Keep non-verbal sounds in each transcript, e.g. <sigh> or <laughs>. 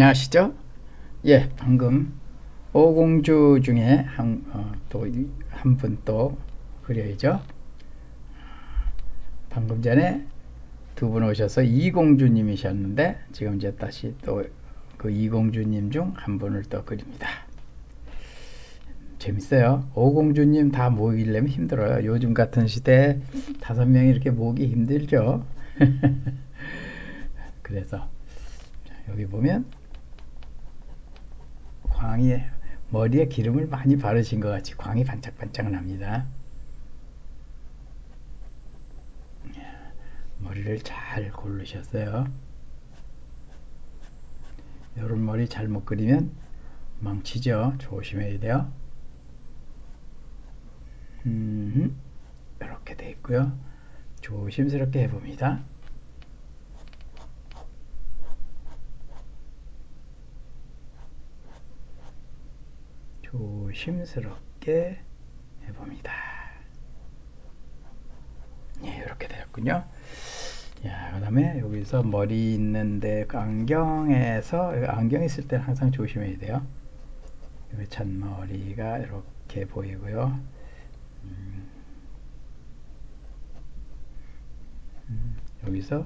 안녕하시죠? 예, 방금 오공주 중에 한 또한 분또 그려야죠. 방금 전에 두 분 오셔서 이공주님이셨는데 지금 이제 다시 또 그 이공주님 중 한 분을 또 그립니다. 재밌어요. 오공주님 다 모이려면 힘들어요. 요즘 같은 시대에 다섯 명이 이렇게 모기 힘들죠. <laughs> 그래서 여기 보면 광이 머리에 기름을 많이 바르신 것 같이 광이 반짝반짝 납니다. 머리를 잘 고르셨어요. 이런 머리 잘못 그리면 망치죠. 조심해야 돼요. 음, 이렇게 돼 있고요. 조심스럽게 해봅니다. 조심스럽게 해봅니다. 예, 이렇게 되었군요. 야, 그 다음에 여기서 머리 있는데 그 안경에서 안경 있을 때 항상 조심해야 돼요. 잔머리가 이렇게 보이고요. 음, 음, 여기서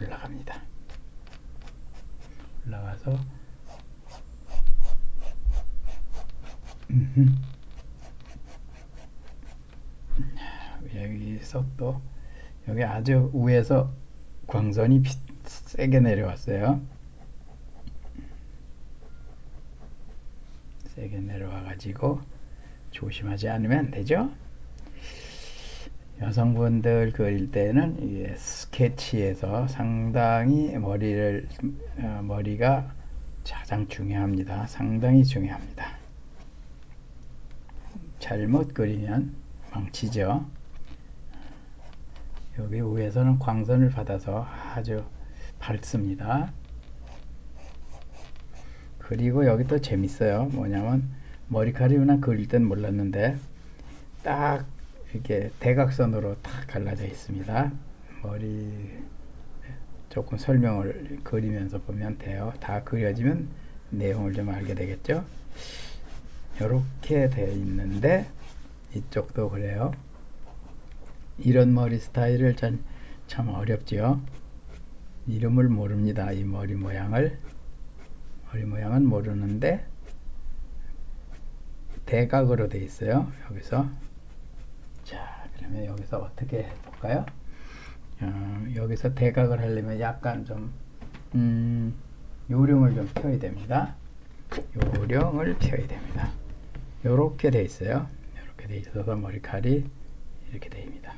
올라갑니다. 올라가서 여기서 또 여기 아주 위에서 광선이 세게 내려왔어요. 세게 내려와 가지고 조심하지 않으면 안 되죠. 여성분들 그릴 때는 스케치에서 상당히 머리를 어, 머리가 가장 중요합니다. 상당히 중요합니다. 잘못 그리면 망치죠. 여기 위에서는 광선을 받아서 아주 밝습니다. 그리고 여기 또 재밌어요. 뭐냐면 머리카락이나 그릴 땐 몰랐는데 딱 이렇게 대각선으로 딱 갈라져 있습니다. 머리 조금 설명을 그리면서 보면 돼요. 다 그려지면 내용을 좀 알게 되겠죠. 이렇게 되어 있는데 이쪽도 그래요. 이런 머리 스타일을 참, 참 어렵죠. 이름을 모릅니다. 이 머리 모양을 머리 모양은 모르는데 대각으로 되어 있어요. 여기서 자 그러면 여기서 어떻게 해볼까요? 어, 여기서 대각을 하려면 약간 좀 음, 요령을 좀 펴야 됩니다. 요령을 펴야 됩니다. 이렇게 돼 있어요. 이렇게 돼 있어서 머리칼이 이렇게 됩니다.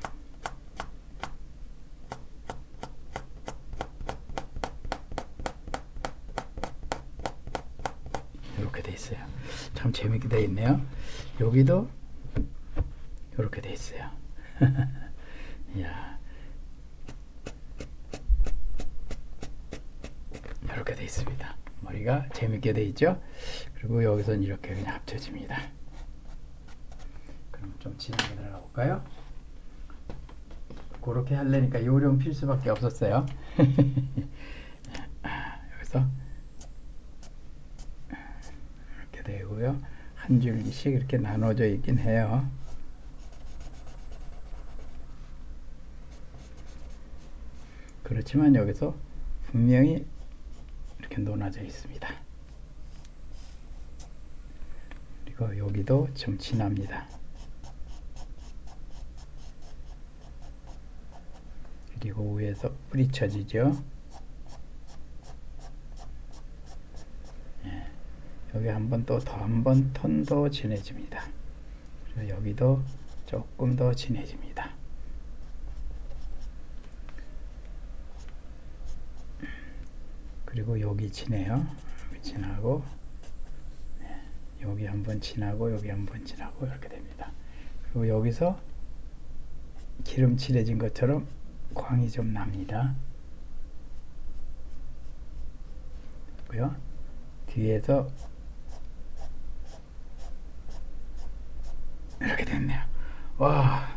이렇게 돼 있어요. 참 재밌게 돼 있네요. 여기도 이렇게 돼 있어요. <laughs> 야. 이렇게 돼 있습니다. 머리가 재밌게 돼 있죠? 그리고 여기서는 이렇게 그냥 합쳐집니다. 좀 진하게 들어가 볼까요? 그렇게 하려니까 요령 필수밖에 없었어요. <laughs> 여기서 이렇게 되고요. 한 줄기씩 이렇게 나눠져 있긴 해요. 그렇지만 여기서 분명히 이렇게 놓아져 있습니다. 그리고 여기도 좀 진합니다. 그리고 위에서 뿌리쳐지죠. 예, 여기 한 번 또 더 한 번 톤 더 진해집니다. 그리고 여기도 조금 더 진해집니다. 그리고 여기 진해요. 여기 진하고 네, 여기 한 번 진하고 여기 한 번 진하고 이렇게 됩니다. 그리고 여기서 기름칠해진 것처럼 광이 좀 납니다. 고요. 뒤에서 이렇게 됐네요. 와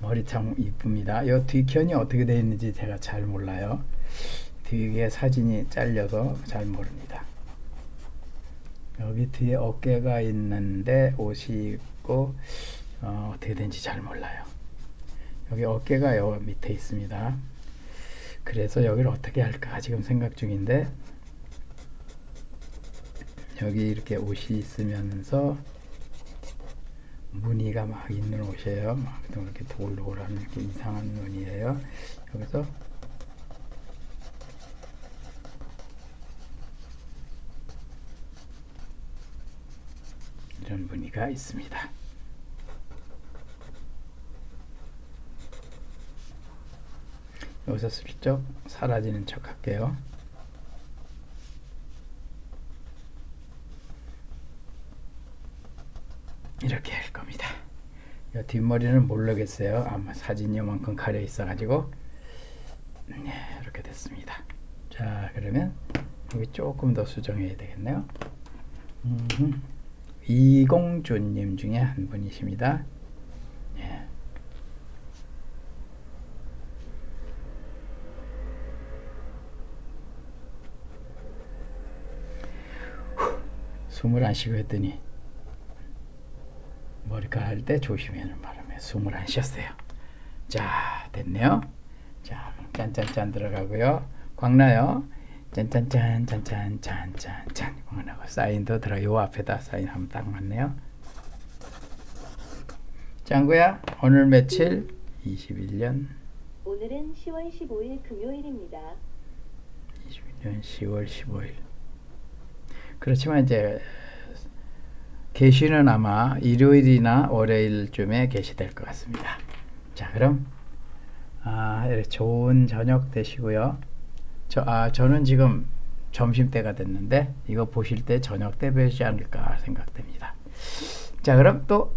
머리 참 이쁩니다. 이 뒤편이 어떻게 되어 있는지 제가 잘 몰라요. 뒤에 사진이 잘려서 잘 모릅니다. 여기 뒤에 어깨가 있는데 옷이 있고 어, 어떻게 된지 잘 몰라요. 여기 어깨가 여 밑에 있습니다. 그래서 여기를 어떻게 할까 지금 생각 중인데 여기 이렇게 옷이 있으면서 무늬가 막 있는 옷이에요. 막 이렇게 돌돌한 이렇게 이상한 무늬예요. 여기서 이런 무늬가 있습니다. 여기서 슬쩍 사라지는 척 할게요. 이렇게 할 겁니다. 이 뒷머리는 모르겠어요. 아마 사진이 요만큼 가려 있어가지고 네, 이렇게 됐습니다. 자 그러면 여기 조금 더 수정해야 되겠네요. 음흠. 이공주님 중에 한 분이십니다. 숨을 안 쉬고 했더니 머리카락 할 때 조심하는 바람에 숨을 안 쉬었어요. 자, 됐네요. 자, 짠짠짠 들어가고요. 광나요. 짠짠짠 짠짠 짠짠짠 광나고 사인도 들어 요 앞에다 사인 하면 딱 맞네요. 짱구야, 오늘 며칠? 21년 오늘은 10월 15일 금요일입니다. 21년 10월 15일. 그렇지만 이제 계시는 아마 일요일이나 월요일쯤에 계시될 것 같습니다. 자, 그럼 아, 좋은 저녁 되시고요. 저, 아, 저는 지금 점심 때가 됐는데 이거 보실 때 저녁 때 뵈지 않을까 생각됩니다. 자, 그럼 또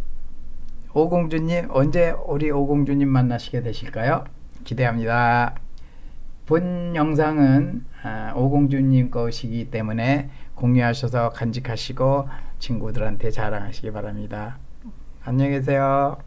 오공주님 언제 우리 오공주님 만나시게 되실까요? 기대합니다. 본 영상은 아, 오공주님 것이기 때문에 공유하셔서 간직하시고 친구들한테 자랑하시기 바랍니다. 안녕히 계세요.